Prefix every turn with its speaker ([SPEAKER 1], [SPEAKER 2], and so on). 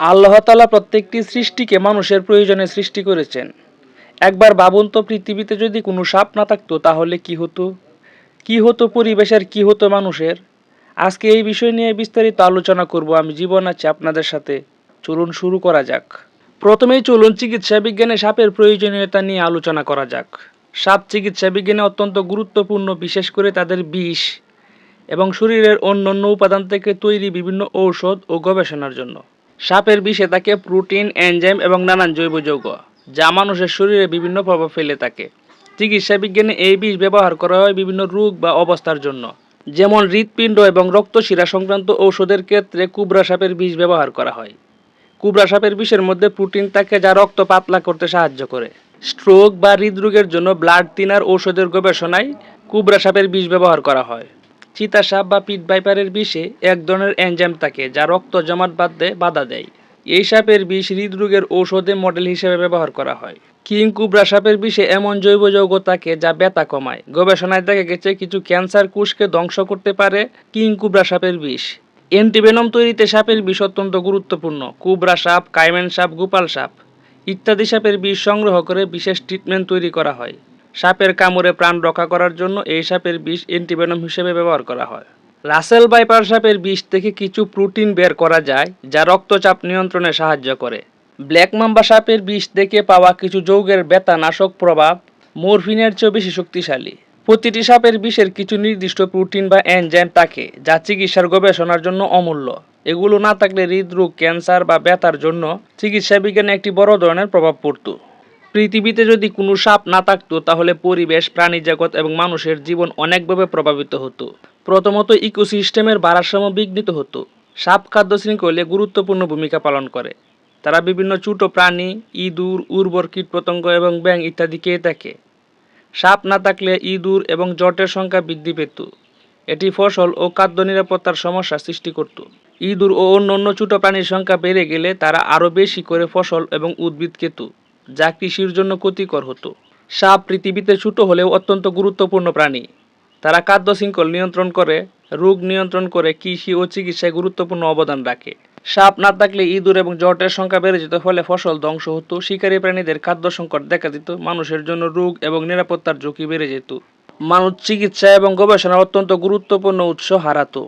[SPEAKER 1] আল্লাহ তালা প্রত্যেকটি সৃষ্টিকে মানুষের প্রয়োজনে সৃষ্টি করেছেন। একবার ভাবুন তো পৃথিবীতে যদি কোনো সাপ না থাকতো, তাহলে কি হতো? কি হতো পরিবেশের কি হতো মানুষের? আজকে এই বিষয় নিয়ে বিস্তারিত আলোচনা করব আমি, জীবন আছে আপনাদের সাথে। চলুন শুরু করা যাক। প্রথমেই চলুন চিকিৎসা বিজ্ঞানে সাপের প্রয়োজনীয়তা নিয়ে আলোচনা করা যাক। সাপ চিকিৎসা বিজ্ঞানে অত্যন্ত গুরুত্বপূর্ণ, বিশেষ করে তাদের বিষ এবং শরীরের অন্যান্য উপাদান থেকে তৈরি বিভিন্ন ঔষধ ও গবেষণার জন্য। সাপের বিষে থাকে প্রোটিন, এনজাইম এবং নানান জৈব যৌগ, যা মানুষের শরীরে বিভিন্ন প্রভাব ফেলে থাকে। চিকিৎসা বিজ্ঞানে এই বিষ ব্যবহার করা হয় বিভিন্ন রোগ বা অবস্থার জন্য, যেমন হৃৎপিণ্ড এবং রক্তশিরা সংক্রান্ত ঔষধের ক্ষেত্রে কুবরা সাপের বিষ ব্যবহার করা হয়। কুবরা সাপের বিষের মধ্যে প্রোটিন থাকে যা রক্ত পাতলা করতে সাহায্য করে। স্ট্রোক বা হৃদরোগের জন্য ব্লাড তিনার ঔষধের গবেষণায় কুবরা সাপের বিষ ব্যবহার করা হয়। চিতা সাপ বা পিট ভাইপারের বিষে এক ধরনের এনজাইম থাকে, যা রক্ত জমাট বাঁধতে বাধা দেয়। এই সাপের বিষ হৃদরোগের ঔষধে মডেল হিসেবে ব্যবহার করা হয়। কিং কুবরা সাপের বিষে এমন জৈব যৌগ থাকে, যা ব্যথা কমায়। গবেষণায় দেখা গেছে কিছু ক্যান্সার কোষকে ধ্বংস করতে পারে কিং কুবরা সাপের বিষ। অ্যান্টিভেনম তৈরিতে সাপের বিষ অত্যন্ত গুরুত্বপূর্ণ। কুবরা সাপ, কাইমেন সাপ, গোপাল সাপ ইত্যাদি সাপের বিষ সংগ্রহ করে বিশেষ ট্রিটমেন্ট তৈরি করা হয়। সাপের কামড়ে প্রাণ রক্ষা করার জন্য এই সাপের বিষ অ্যান্টিভেনম হিসেবে ব্যবহার করা হয়। রাসেল বাইপার সাপের বিষ থেকে কিছু প্রোটিন বের করা যায়, যা রক্তচাপ নিয়ন্ত্রণে সাহায্য করে। ব্ল্যাক মাম্বা সাপের বিষ থেকে পাওয়া কিছু যৌগের বেতানাশক প্রভাব মরফিনের চেয়েও বেশি শক্তিশালী। প্রতিটি সাপের বিষের কিছু নির্দিষ্ট প্রোটিন বা এনজাইম থাকে, যা চিকিৎসার গবেষণার জন্য অমূল্য। এগুলো না থাকলে হৃদরোগ, ক্যান্সার বা ব্যথার জন্য চিকিৎসা বিজ্ঞানে একটি বড় ধরনের প্রভাব পড়তো। পৃথিবীতে যদি কোনো সাপ না থাকতো, তাহলে পরিবেশ প্রাণী জগৎ এবং মানুষের জীবন অনেকভাবে প্রভাবিত হতো। প্রথমত ইকোসিস্টেমের ভারসাম্য বিঘ্নিত হতো। সাপ খাদ্য শৃঙ্খলে গুরুত্বপূর্ণ ভূমিকা পালন করে। তারা বিভিন্ন ছোট প্রাণী, ইঁদুর, উর্বর কীটপতঙ্গ এবং ব্যাঙ ইত্যাদি খেয়ে থাকে। সাপ না থাকলে ইঁদুর এবং জটের সংখ্যা বৃদ্ধি পেত। এটি ফসল ও খাদ্য নিরাপত্তার সমস্যা সৃষ্টি করত। ইঁদুর ও অন্য অন্য ছোট প্রাণীর সংখ্যা বেড়ে গেলে তারা আরও বেশি করে ফসল এবং উদ্ভিদ খেত। যা কৃষির জন্য ক্ষতিকর হতো। সাপ পৃথিবীতে ছোট হলেও অত্যন্ত গুরুত্বপূর্ণ প্রাণী। তারা খাদ্য শৃঙ্খল নিয়ন্ত্রণ করে, রোগ নিয়ন্ত্রণ করে, কৃষি ও চিকিৎসায় গুরুত্বপূর্ণ অবদান রাখে। সাপ না থাকলে ইঁদুর এবং জটের সংখ্যা বেড়ে যেত, ফলে ফসল ধ্বংস হতো। শিকারী প্রাণীদের খাদ্য সংকট দেখা দিত, মানুষের জন্য রোগ এবং নিরাপত্তার ঝুঁকি বেড়ে যেত। মানুষ চিকিৎসা এবং গবেষণা অত্যন্ত গুরুত্বপূর্ণ উৎস হারাতো।